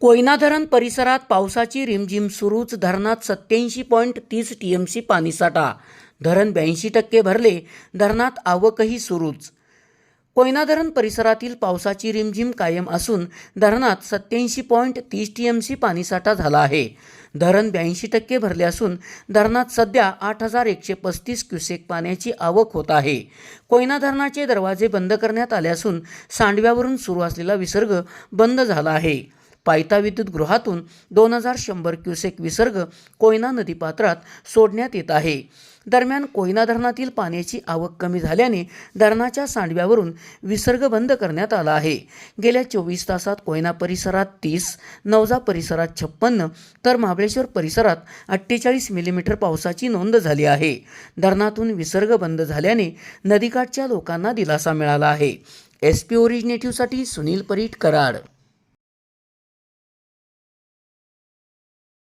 कोयना धरण परिसरात पावसाची रिमझिम सुरूच धरणात सत्याऐंशी पॉईंट तीस टी एम सी पाणीसाठा धरण ब्याऐंशी टक्के भरले धरणात आवकही सुरूच. कोयना धरण परिसरातील पावसाची रिमझिम कायम असून धरणात सत्याऐंशी पॉईंट तीस टी एम सी पाणीसाठा झाला आहे. धरण ब्याऐंशी टक्के भरले असून धरणात सध्या आठ हजार एकशे पस्तीस क्युसेक पाण्याची आवक होत आहे. कोयना धरणाचे दरवाजे बंद करण्यात आले असून सांडव्यावरून सुरू असलेला विसर्ग बंद झाला आहे. पायथा विद्युत गृहातून दोन हजार शंभर क्युसेक विसर्ग कोयना नदीपात्रात सोडण्यात येत आहे. दरम्यान कोयना धरणातील पाण्याची आवक कमी झाल्याने धरणाच्या सांडव्यावरून विसर्ग बंद करण्यात आला आहे. गेल्या चोवीस तासात कोयना परिसरात तीस नवजा परिसरात छप्पन्न तर महाबळेश्वर परिसरात अठ्ठेचाळीस मिलीमीटर पावसाची नोंद झाली आहे. धरणातून विसर्ग बंद झाल्याने नदीकाठच्या लोकांना दिलासा मिळाला आहे. एस पी ओरिजिनेटिव्हसाठी सुनील परीट कराड.